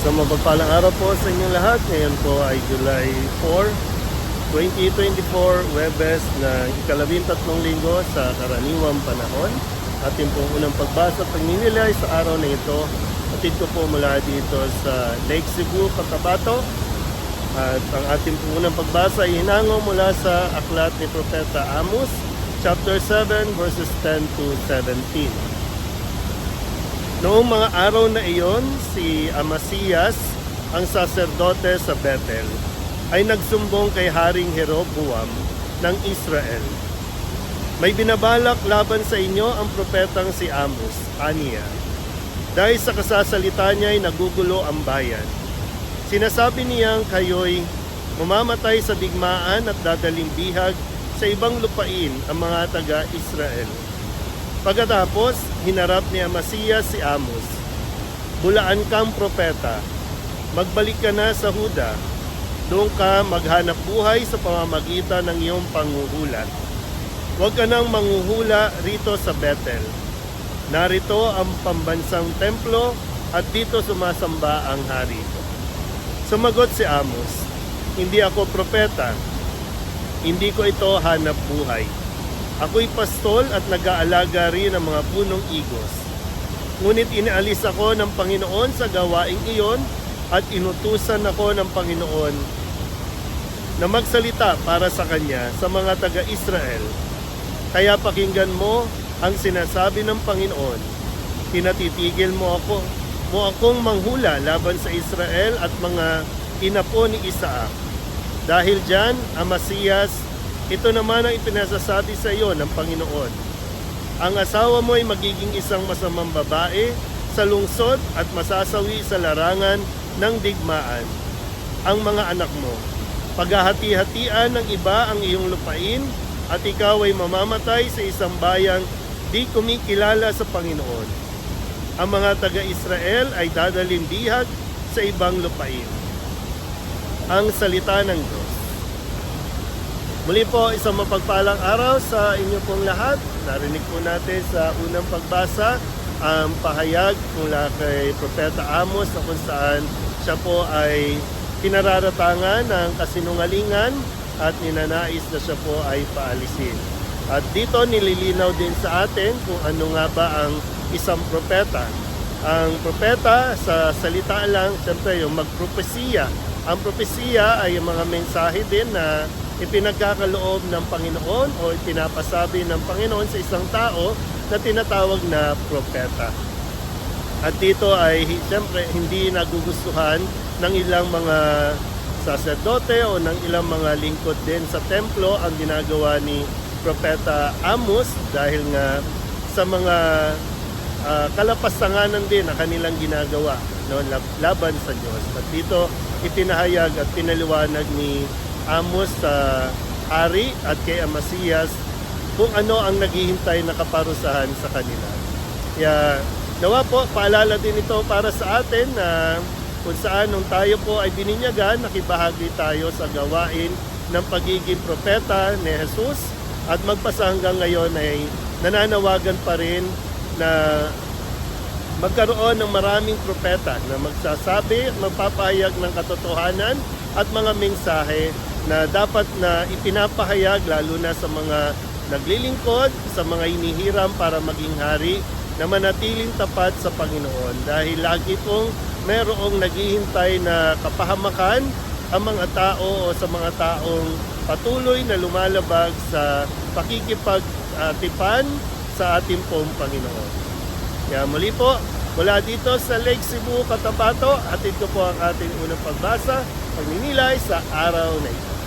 Isang mapagpalang araw po sa inyong lahat. Ngayon po ay July 4, 2024, Webes na ikalabing tatlong linggo sa karaniwang panahon. Ating pong unang pagbasa at pagninilay sa araw na ito. Atid ko po mula dito sa Lake Cebu, Cotabato. At ang ating pong unang pagbasa ay hinango mula sa aklat ni Propeta Amos, chapter 7, verses 10 to 17. Noong mga araw na iyon, si Amasiyas, ang saserdote sa Bethel, ay nagsumbong kay Haring Jeroboam ng Israel. May binabalak laban sa inyo ang propetang si Amos, Aniya. Dahil sa kasasalita niya ay nagugulo ang bayan. Sinasabi niyang kayo'y mamamatay sa digmaan at dadaling bihag sa ibang lupain ang mga taga-Israel. Pagkatapos, hinarap ni Amasiyas si Amos. Bulaan kang propeta. Magbalik ka na sa Huda. Doon ka maghanap buhay sa pamamagitan ng iyong panguhula. Huwag ka nang manguhula rito sa Bethel. Narito ang pambansang templo at dito sumasamba ang hari. Sumagot si Amos, Hindi ako propeta. Hindi ko ito hanap buhay. Ako'y pastol at nag-aalaga rin ng mga punong igos. Ngunit inaalis ako ng Panginoon sa gawaing iyon at inutusan ako ng Panginoon na magsalita para sa Kanya sa mga taga-Israel. Kaya pakinggan mo ang sinasabi ng Panginoon. Tinatitigil mo ako, mo akong manghula laban sa Israel at mga inapo ni Isaac. Dahil dyan, Amasiyas, ito naman ang ipinasasabi sa iyo ng Panginoon. Ang asawa mo ay magiging isang masamang babae sa lungsod at masasawi sa larangan ng digmaan. Ang mga anak mo, paghahati-hatian ng iba ang iyong lupain at ikaw ay mamamatay sa isang bayang di kumikilala sa Panginoon. Ang mga taga-Israel ay dadalhin bihag sa ibang lupain. Ang salita ng Diyos. Muli po, isang mapagpalang araw sa inyo pong lahat. Narinig po natin sa unang pagbasa ang pahayag mula kay Propeta Amos na kung saan siya po ay pinararatangan ng kasinungalingan at ninanais na siya po ay paalisin. At dito nililinaw din sa atin kung ano nga ba ang isang propeta. Ang propeta sa salita lang, siyempre yung magpropesiya. Ang propesiya ay yung mga mensahe din na ipinagkakaloob ng Panginoon o ipinapasabi ng Panginoon sa isang tao na tinatawag na propeta. At dito ay siyempre hindi nagugustuhan ng ilang mga saserdote o ng ilang mga lingkod din sa templo ang ginagawa ni Propeta Amos dahil nga sa mga uh, kalapastanganan din na kanilang ginagawa no, laban sa Diyos. At dito ipinahayag at pinaliwanag ni Amos sa hari at kay Amasiyas kung ano ang naghihintay na kaparusahan sa kanila. Kaya nawa po, paalala din ito para sa atin na kung saan nung tayo po ay bininyagan, nakibahagi tayo sa gawain ng pagiging propeta ni Jesus at magpasa hanggang ngayon ay nananawagan pa rin na magkaroon ng maraming propeta na magsasabi magpapahayag ng katotohanan at mga mensahe na dapat na ipinapahayag lalo na sa mga naglilingkod, sa mga inihiram para maging hari na manatiling tapat sa Panginoon dahil lagi pong merong naghihintay na kapahamakan ang mga tao o sa mga taong patuloy na lumalabag sa pakikipagtipan sa ating pong Panginoon. Kaya muli po, mula dito sa Lake Cebu, Cotabato, atid ko po ang ating unang pagbasa, pagninilay sa araw na ito.